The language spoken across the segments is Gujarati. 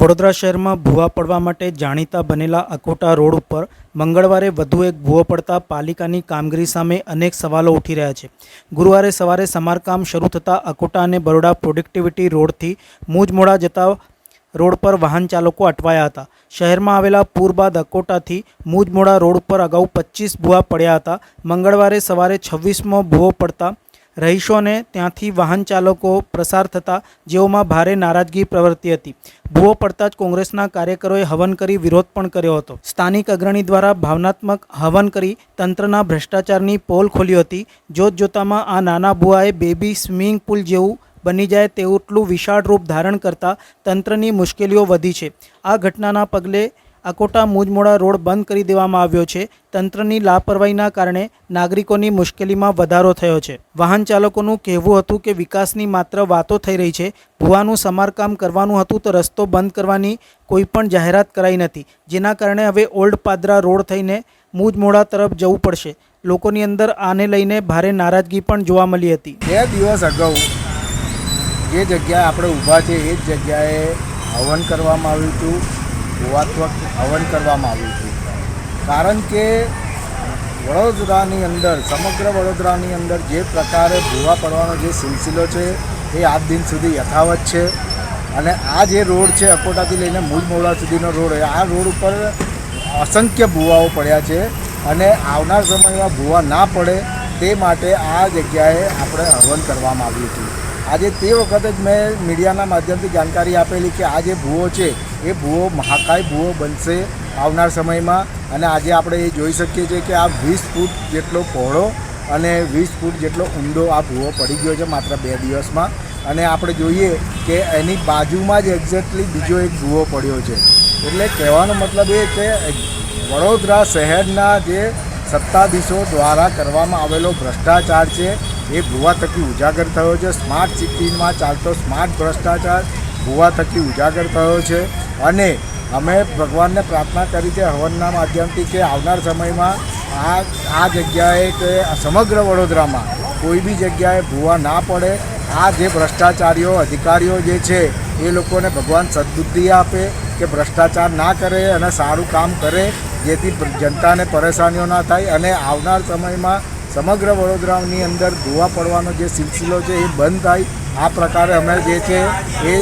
વડોદરા શહેરમાં ભૂવા પડવા માટે જાણીતા બનેલા અકોટા રોડ ઉપર મંગળવારે વધુ એક ભૂવો પડતા પાલિકાની કામગીરી સામે અનેક સવાલો ઉઠી રહ્યા છે. ગુરુવારે સવારે સમારકામ શરૂ થતાં અકોટા અને બરોડા પ્રોડક્ટિવિટી રોડથી મૂજમોડા જતા રોડ પર વાહન ચાલકો અટવાયા હતા. શહેરમાં આવેલા પૂર બાદ અકોટાથી મૂજમોડા રોડ ઉપર અગાઉ પચીસ ભૂવા પડ્યા હતા. મંગળવારે સવારે છવ્વીસમો ભૂવો પડતા રહીશોને ત્યાંથી વાહન ચાલકો પ્રસાર થતા જેઓમાં ભારે નારાજગી પ્રવર્તી હતી. ભૂવો પડતા જ કોંગ્રેસના કાર્યકરોએ હવન કરી વિરોધ પણ કર્યો હતો. સ્થાનિક અગ્રણી દ્વારા ભાવનાત્મક હવન કરી તંત્રના ભ્રષ્ટાચારની પોલ ખોલી હતી. જોત જોતામાં આ નાના ભૂવાએ બેબી સ્વિમિંગ પુલ જેવું બની જાય તેટલું વિશાળ રૂપ ધારણ કરતા તંત્રની મુશ્કેલીઓ વધી છે. આ ઘટનાના પગલે અકોટા મુજમોડા રોડ બંધ કરી દેવામાં આવ્યો છે. તંત્રની લાપરવાહીના કારણે નાગરિકોની મુશ્કેલીમાં વધારો થયો છે. વાહન ચાલકોનું કહેવું હતું કે વિકાસની માત્ર વાતો થઈ રહી છે. ભુવાનું સમારકામ કરવાનું હતું તો રસ્તો બંધ કરવાની કોઈ પણ જાહેરાત કરાઈ નથી. જેના કારણે હવે ઓલ્ડ પાદરા રોડ થઈને મુજમોડા તરફ જવું પડશે. લોકોની અંદર આને લઈને ભારે નારાજગી પણ જોવા મળી હતી. બે દિવસ અગાઉ જે જગ્યાએ આપણે ઊભા છે એ જ જગ્યાએ હવન કરવામાં આવ્યું હતું. ભૂવાત્મક હવન કરવામાં આવ્યું હતું કારણ કે વડોદરાની અંદર, સમગ્ર વડોદરાની અંદર જે પ્રકારે ભૂવા પડવાનો જે સિલસિલો છે, એ આજ દિન સુધી યથાવત છે. અને આ જે રોડ છે, અકોટાથી લઈને મુજમોડા સુધીનો રોડ આ રોડ ઉપર અસંખ્ય ભૂવાઓ પડ્યા છે. અને આવનાર સમયમાં ભૂવા ના પડે, તે માટે આ જગ્યાએ આપણે હવન કરવામાં આવ્યું હતું આજે તે વખતે જ મેં મીડિયાના માધ્યમથી જાણકારી આપેલી કે આ જે ભૂવો છે, એ ભૂવો મહાકાય ભૂવો બનશે આવનાર સમયમાં. અને આજે આપણે એ જોઈ શકીએ છીએ કે આ વીસ ફૂટ જેટલો પહોળો અને વીસ ફૂટ જેટલો ઊંડો આ ભૂવો પડી ગયો છે માત્ર બે દિવસમાં. અને આપણે જોઈએ કે એની બાજુમાં જ એક્ઝેક્ટલી બીજો એક ભૂવો પડ્યો છે. એટલે કહેવાનો મતલબ એ કે વડોદરા શહેરના જે સત્તાધીશો દ્વારા કરવામાં આવેલો ભ્રષ્ટાચાર છે એ ભૂવા થકી ઉજાગર થયો છે. સ્માર્ટ સિટીમાં ચાલતો સ્માર્ટ ભ્રષ્ટાચાર ભૂવા થકી ઉજાગર થયો છે. અને અમે ભગવાનને પ્રાર્થના કરી છે હવનના માધ્યમથી કે આવનાર સમયમાં આ આ જગ્યાએ કે સમગ્ર વડોદરામાં કોઈ બી જગ્યાએ ભૂવા ના પડે. આ જે ભ્રષ્ટાચારીઓ, અધિકારીઓ જે છે, એ લોકોને ભગવાન સદબુદ્ધિ આપે કે ભ્રષ્ટાચાર ના કરે અને સારું કામ કરે, જેથી જનતાને પરેશાનીઓ ના થાય અને આવનાર સમયમાં સમગ્ર વડોદરાની અંદર ધુવા પડવાનો જે સિલસિલો છે એ બંધ થાય. આ પ્રકારે અમે જે છે એ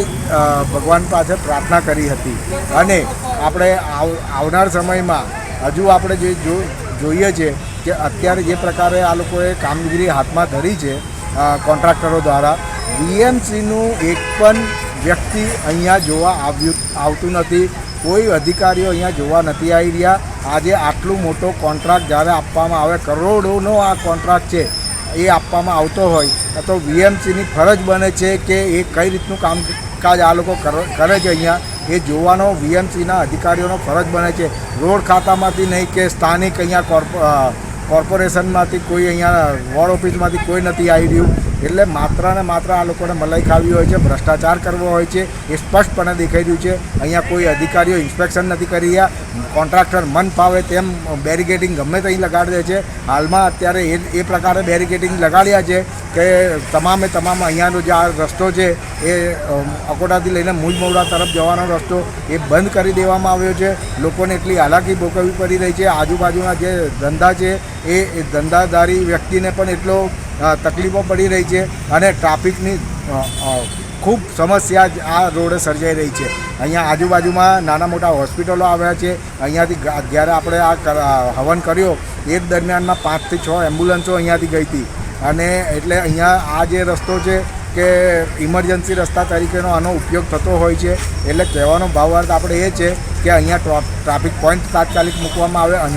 ભગવાન પાસે પ્રાર્થના કરી હતી. અને આપણે આવ, આવનાર સમયમાં હજુ આપણે જે જો, જોઈએ છે કે અત્યારે જે પ્રકારે આ લોકોએ કામગીરી હાથમાં ધરી છે કોન્ટ્રાક્ટરો દ્વારા, વીએમસીનું એક પણ વ્યક્તિ અહીંયા જોવા આવ્યું, આવતું નથી. કોઈ અધિકારીઓ અહીંયા જોવા નથી આવી રહ્યા. આજે આટલું મોટો કોન્ટ્રાક્ટ જ્યારે આપવામાં આવે, કરોડોનો આ કોન્ટ્રાક્ટ છે, એ આપવામાં આવતો હોય, તો વીએમસીની ફરજ બને છે કે એ કઈ રીતનું કામકાજ આ લોકો કર- છે અહીંયા, એ જોવાનો વીએમસીના અધિકારીઓનો ફરજ બને છે. રોડ ખાતામાંથી નહીં કે સ્થાનિક અહીંયા કોર્પો કોર્પોરેશનમાંથી કોઈ અહીંયા વોર્ડ ઓફિસમાંથી કોઈ નથી આવી રહ્યું. એટલે માત્ર ને માત્ર આ લોકોને મલાઈ ખાવી હોય છે, ભ્રષ્ટાચાર કરવો હોય છે, એ સ્પષ્ટપણે દેખાઈ રહ્યું છે. અહીંયા કોઈ અધિકારીઓ ઇન્સ્પેક્શન નથી કરી રહ્યા. કોન્ટ્રાક્ટર મન ફાવે તેમ બેરિકેડિંગ ગમે ત્યાં લગાડી દે છે. હાલમાં અત્યારે એ એ પ્રકારે બેરિકેડિંગ લગાડ્યા છે કે તમામે તમામ અહીંયાનો જે આ રસ્તો છે, એ અકોટાથી લઈને મુજમોડા તરફ જવાનો રસ્તો એ બંધ કરી દેવામાં આવ્યો છે. લોકોને એટલી હાલાકી ભોગવવી પડી રહી છે. આજુબાજુના જે ધંધા છે એ ધંધાદારી વ્યક્તિને પણ એટલો તકલીફો પડી રહી છે અને ટ્રાફિકની ખૂબ સમસ્યા આ રોડે સર્જાઈ રહી છે. અહીંયા આજુબાજુમાં નાના મોટા હોસ્પિટલો આવ્યા છે. અહીંયાથી જ્યારે આપણે આ હવન કર્યો, એ દરમિયાનમાં પાંચથી છ એમ્બ્યુલન્સો અહીંયાથી ગઈ હતી. અને એટલે અહીંયા આ જે રસ્તો છે કે ઇમરજન્સી રસ્તા તરીકેનો આનો ઉપયોગ થતો હોય છે. એટલે કહેવાનો ભાવાર્થ આપણે એ છે કે અહીંયા ટ્રો- ટ્રાફિક પોઈન્ટ તાત્કાલિક મૂકવામાં આવે